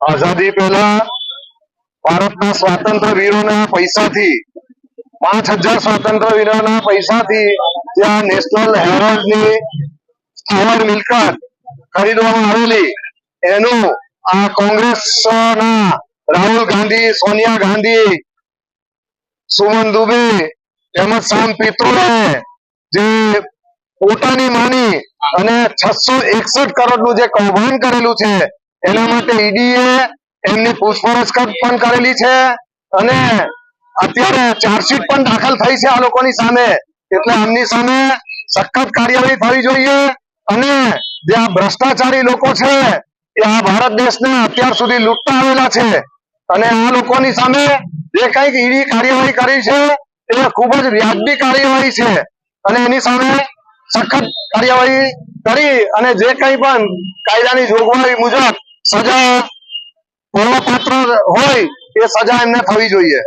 આઝાદી પહેલા ભારતના સ્વાતંત્ર વીરોના પૈસાથી, પાંચ હજાર સ્વાતંત્ર વીરોના પૈસાથી ત્યાં નેશનલ હેરોલ્ડની સ્થાવર મિલકત ખરીદવામાં આવેલી. એનું આ કોંગ્રેસના રાહુલ ગાંધી, સોનિયા ગાંધી, સુમન દુબે, તેમજ સામ પિત્રોએ જે પોતાની માની અને છસો એકસઠ કરોડનું જે કૌભાંડ કરેલું છે એના માટે ઈડીએ એમની પૂછપરછ પણ કરેલી છે અને અત્યારે ચાર્જશીટ પણ દાખલ થઈ છે આ લોકોની સામે. એટલે આમની સામે સખત કાર્યવાહી થવી જોઈએ અને જે આ ભ્રષ્ટાચારી લોકો છે એ આ ભારત દેશને અત્યાર સુધી લૂંટતા આવેલા છે. અને આ લોકોની સામે જે કંઈક ઈડી કાર્યવાહી કરી છે એ ખૂબ જ વ્યાજબી કાર્યવાહી છે. અને એની સામે સખત કાર્યવાહી કરી અને જે કંઈ પણ કાયદાની જોગવાઈ મુજબ સજા મળવાપાત્ર હોય એ સજા એમને થવી જોઈએ.